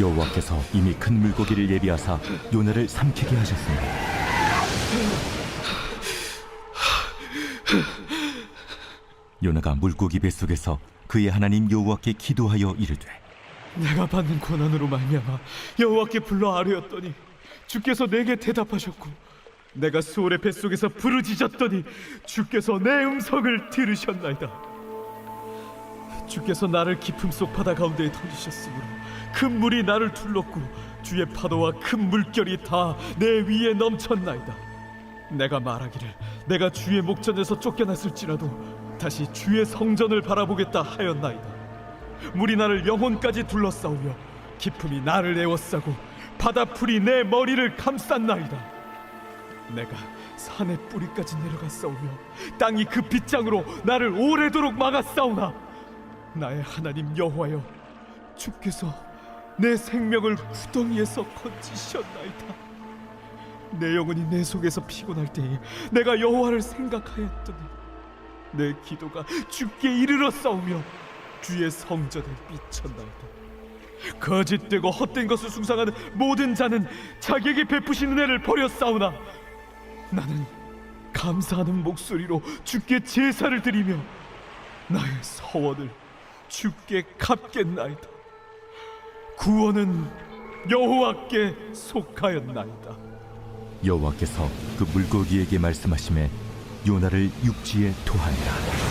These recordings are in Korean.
여호와께서 이미 큰 물고기를 예비하사 요나를 삼키게 하셨습니다. 요나가 물고기 뱃속에서 그의 하나님 여호와께 기도하여 이르되 내가 받는 고난으로 말미암아 여호와께 불러 아뢰었더니 주께서 내게 대답하셨고 내가 수월의 뱃속에서 부르짖었더니 주께서 내 음성을 들으셨나이다 주께서 나를 깊음 속 바다 가운데에 던지셨으므로 큰 물이 나를 둘렀고 주의 파도와 큰 물결이 다 내 위에 넘쳤나이다. 내가 말하기를 내가 주의 목전에서 쫓겨났을지라도 다시 주의 성전을 바라보겠다 하였나이다. 물이 나를 영혼까지 둘러싸우며 기품이 나를 에워싸고 바다풀이 내 머리를 감쌌나이다. 내가 산의 뿌리까지 내려갔사오며 땅이 그 빗장으로 나를 오래도록 막았사오나 나의 하나님 여호와여 주께서 내 생명을 구덩이에서 건지셨나이다 내 영혼이 내 속에서 피곤할 때에 내가 여호와를 생각하였더니 내 기도가 주께 이르러 싸우며 주의 성전에 미쳤나이다. 거짓되고 헛된 것을 숭상하는 모든 자는 자기에게 베푸시는 애를 버려 싸우나 나는 감사하는 목소리로 주께 제사를 드리며 나의 서원을 주께 갚겠나이다. 구원은 여호와께 속하였나이다. 여호와께서 그 물고기에게 말씀하심에 요나를 육지에 토하니라.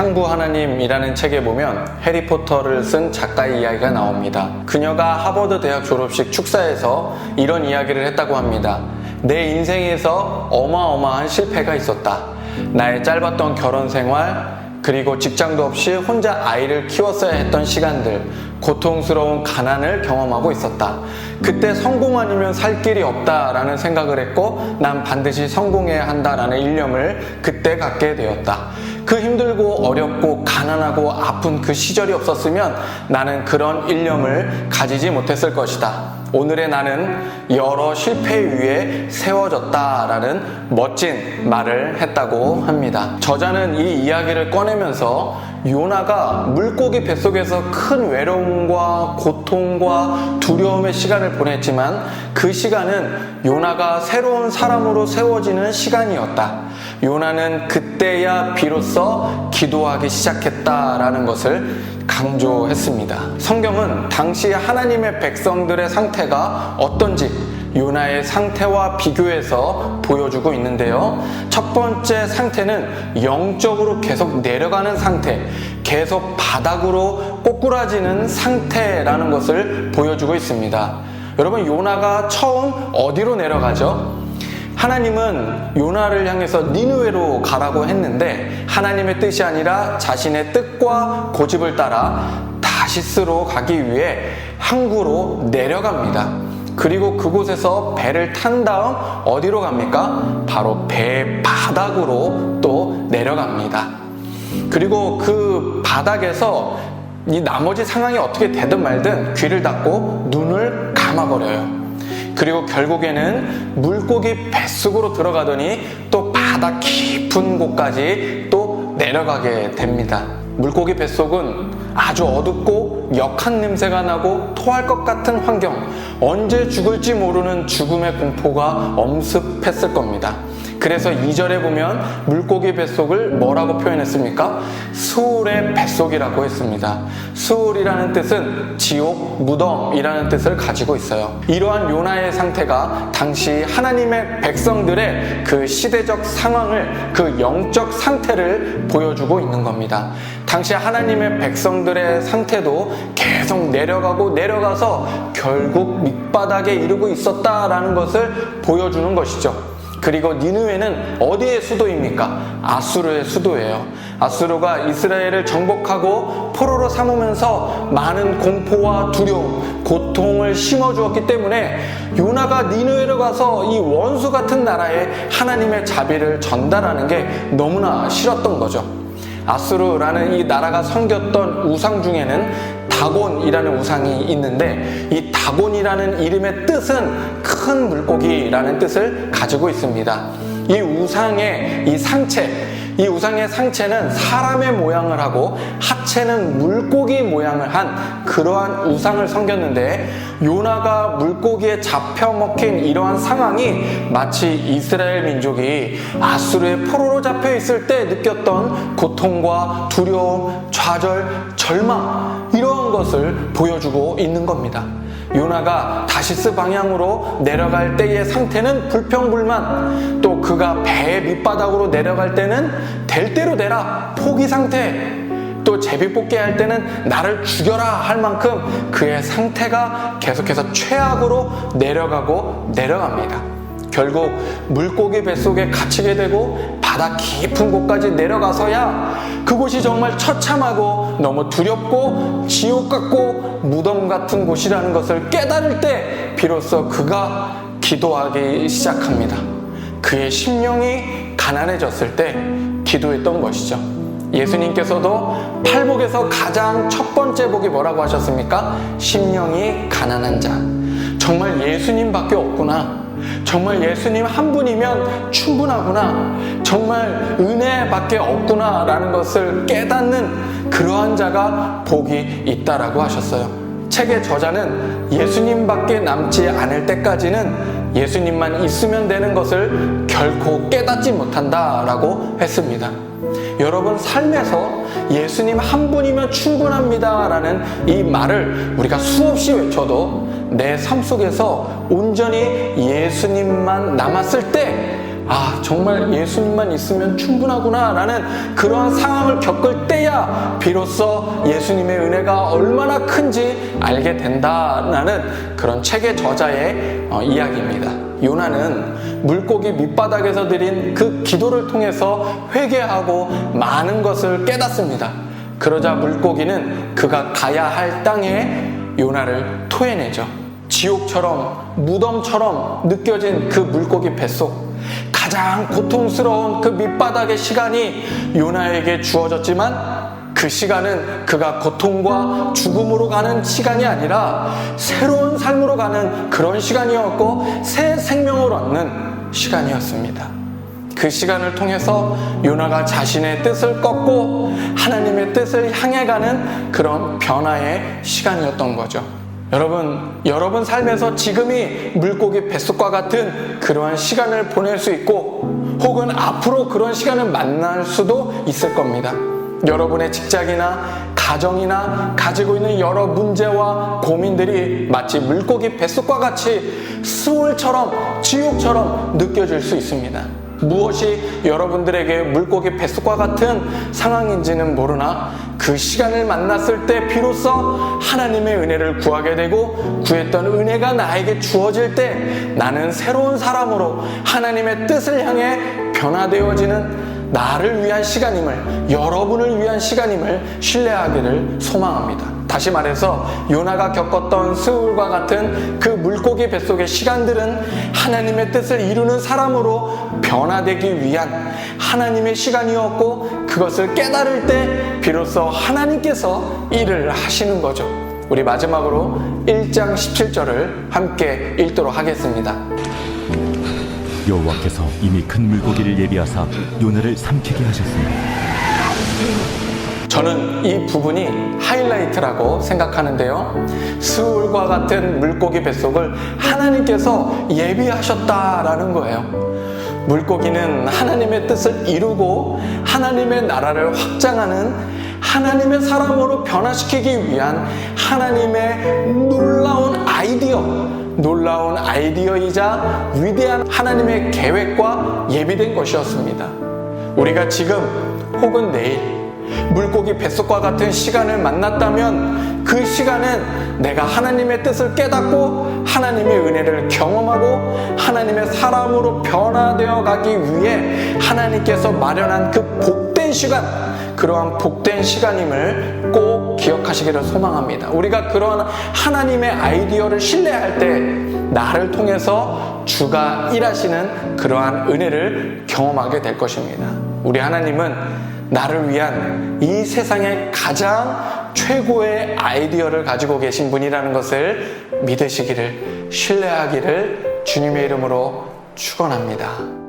탕부 하나님이라는 책에 보면 해리포터를 쓴 작가의 이야기가 나옵니다. 그녀가 하버드 대학 졸업식 축사에서 이런 이야기를 했다고 합니다. 내 인생에서 어마어마한 실패가 있었다. 나의 짧았던 결혼 생활, 그리고 직장도 없이 혼자 아이를 키웠어야 했던 시간들, 고통스러운 가난을 경험하고 있었다. 그때 성공 아니면 살 길이 없다라는 생각을 했고, 난 반드시 성공해야 한다라는 일념을 그때 갖게 되었다. 그 힘들고 어렵고 가난하고 아픈 그 시절이 없었으면 나는 그런 일념을 가지지 못했을 것이다. 오늘의 나는 여러 실패 위에 세워졌다라는 멋진 말을 했다고 합니다. 저자는 이 이야기를 꺼내면서 요나가 물고기 뱃속에서 큰 외로움과 고통과 두려움의 시간을 보냈지만 그 시간은 요나가 새로운 사람으로 세워지는 시간이었다. 요나는 그때야 비로소 기도하기 시작했다라는 것을 강조했습니다. 성경은 당시 하나님의 백성들의 상태가 어떤지 요나의 상태와 비교해서 보여주고 있는데요. 첫 번째 상태는 영적으로 계속 내려가는 상태, 계속 바닥으로 꼬꾸라지는 상태라는 것을 보여주고 있습니다. 여러분, 요나가 처음 어디로 내려가죠? 하나님은 요나를 향해서 니누웨로 가라고 했는데 하나님의 뜻이 아니라 자신의 뜻과 고집을 따라 다시스로 가기 위해 항구로 내려갑니다. 그리고 그곳에서 배를 탄 다음 어디로 갑니까? 바로 배 바닥으로 또 내려갑니다. 그리고 그 바닥에서 이 나머지 상황이 어떻게 되든 말든 귀를 닫고 눈을 감아버려요. 그리고 결국에는 물고기 뱃속으로 들어가더니 또 바다 깊은 곳까지 또 내려가게 됩니다. 물고기 뱃속은 아주 어둡고 역한 냄새가 나고 토할 것 같은 환경, 언제 죽을지 모르는 죽음의 공포가 엄습했을 겁니다. 그래서 2절에 보면 물고기 뱃속을 뭐라고 표현했습니까? 수울의 뱃속이라고 했습니다. 수울이라는 뜻은 지옥, 무덤이라는 뜻을 가지고 있어요. 이러한 요나의 상태가 당시 하나님의 백성들의 그 시대적 상황을, 그 영적 상태를 보여주고 있는 겁니다. 당시 하나님의 백성들 의 상태도 계속 내려가고 내려가서 결국 밑바닥에 이르고 있었다라는 것을 보여주는 것이죠. 그리고 니누에는 어디의 수도입니까? 아수르의 수도예요. 아수르가 이스라엘을 정복하고 포로로 삼으면서 많은 공포와 두려움, 고통을 심어주었기 때문에 요나가 니누에로 가서 이 원수 같은 나라에 하나님의 자비를 전달하는 게 너무나 싫었던 거죠. 아수르라는 이 나라가 섬겼던 우상 중에는 다곤이라는 우상이 있는데 이 다곤이라는 이름의 뜻은 큰 물고기라는 뜻을 가지고 있습니다. 이 우상의 이 상체, 이 우상의 상체는 사람의 모양을 하고 하체는 물고기 모양을 한 그러한 우상을 섬겼는데 요나가 물고기에 잡혀 먹힌 이러한 상황이 마치 이스라엘 민족이 아수르의 포로로 잡혀 있을 때 느꼈던 고통과 두려움, 좌절, 절망 이러한 것을 보여주고 있는 겁니다. 요나가 다시스 방향으로 내려갈 때의 상태는 불평불만 또 그가 배의 밑바닥으로 내려갈 때는 될 대로 되라 포기 상태 또 제비뽑기 할 때는 나를 죽여라 할 만큼 그의 상태가 계속해서 최악으로 내려가고 내려갑니다. 결국 물고기 뱃속에 갇히게 되고 바다 깊은 곳까지 내려가서야 그곳이 정말 처참하고 너무 두렵고 지옥 같고 무덤 같은 곳이라는 것을 깨달을 때 비로소 그가 기도하기 시작합니다. 그의 심령이 가난해졌을 때 기도했던 것이죠. 예수님께서도 팔복에서 가장 첫 번째 복이 뭐라고 하셨습니까? 심령이 가난한 자. 정말 예수님밖에 없구나. 정말 예수님 한 분이면 충분하구나. 정말 은혜밖에 없구나 라는 것을 깨닫는 그러한 자가 복이 있다라고 하셨어요. 책의 저자는 예수님밖에 남지 않을 때까지는 예수님만 있으면 되는 것을 결코 깨닫지 못한다라고 했습니다. 여러분 삶에서 예수님 한 분이면 충분합니다 라는 이 말을 우리가 수없이 외쳐도 내 삶 속에서 온전히 예수님만 남았을 때 아, 정말 예수님만 있으면 충분하구나 라는 그러한 상황을 겪을 때야 비로소 예수님의 은혜가 얼마나 큰지 알게 된다 라는 그런 책의 저자의 어, 이야기입니다. 요나는 물고기 밑바닥에서 드린 그 기도를 통해서 회개하고 많은 것을 깨닫습니다. 그러자 물고기는 그가 가야 할 땅에 요나를 토해내죠. 지옥처럼 무덤처럼 느껴진 그 물고기 뱃속 가장 고통스러운 그 밑바닥의 시간이 요나에게 주어졌지만 그 시간은 그가 고통과 죽음으로 가는 시간이 아니라 새로운 삶으로 가는 그런 시간이었고 새 얻는 시간이었습니다. 그 시간을 통해서 요나가 자신의 뜻을 꺾고 하나님의 뜻을 향해 가는 그런 변화의 시간이었던 거죠. 여러분, 여러분 삶에서 지금이 물고기 뱃속과 같은 그러한 시간을 보낼 수 있고 혹은 앞으로 그런 시간을 만날 수도 있을 겁니다. 여러분의 직장이나 가정이나 가지고 있는 여러 문제와 고민들이 마치 물고기 뱃속과 같이 스월처럼 지옥처럼 느껴질 수 있습니다. 무엇이 여러분들에게 물고기 뱃속과 같은 상황인지는 모르나 그 시간을 만났을 때 비로소 하나님의 은혜를 구하게 되고 구했던 은혜가 나에게 주어질 때 나는 새로운 사람으로 하나님의 뜻을 향해 변화되어지는 나를 위한 시간임을 여러분을 위한 시간임을 신뢰하기를 소망합니다. 다시 말해서 요나가 겪었던 스울과 같은 그 물고기 뱃속의 시간들은 하나님의 뜻을 이루는 사람으로 변화되기 위한 하나님의 시간이었고 그것을 깨달을 때 비로소 하나님께서 일을 하시는 거죠. 우리 마지막으로 1장 17절을 함께 읽도록 하겠습니다. 여호와께서 이미 큰 물고기를 예비하사 요나를 삼키게 하셨습니다. 저는 이 부분이 하이라이트라고 생각하는데요. 스울과 같은 물고기 뱃속을 하나님께서 예비하셨다라는 거예요. 물고기는 하나님의 뜻을 이루고 하나님의 나라를 확장하는 하나님의 사람으로 변화시키기 위한 하나님의 놀라운 아이디어, 놀라운 아이디어이자 위대한 하나님의 계획과 예비된 것이었습니다. 우리가 지금 혹은 내일 물고기 뱃속과 같은 시간을 만났다면 그 시간은 내가 하나님의 뜻을 깨닫고 하나님의 은혜를 경험하고 하나님의 사람으로 변화되어 가기 위해 하나님께서 마련한 그 복된 시간, 그러한 복된 시간임을 꼭 기억하시기를 소망합니다. 우리가 그러한 하나님의 아이디어를 신뢰할 때 나를 통해서 주가 일하시는 그러한 은혜를 경험하게 될 것입니다. 우리 하나님은 나를 위한 이 세상의 가장 최고의 아이디어를 가지고 계신 분이라는 것을 믿으시기를 신뢰하기를 주님의 이름으로 축원합니다.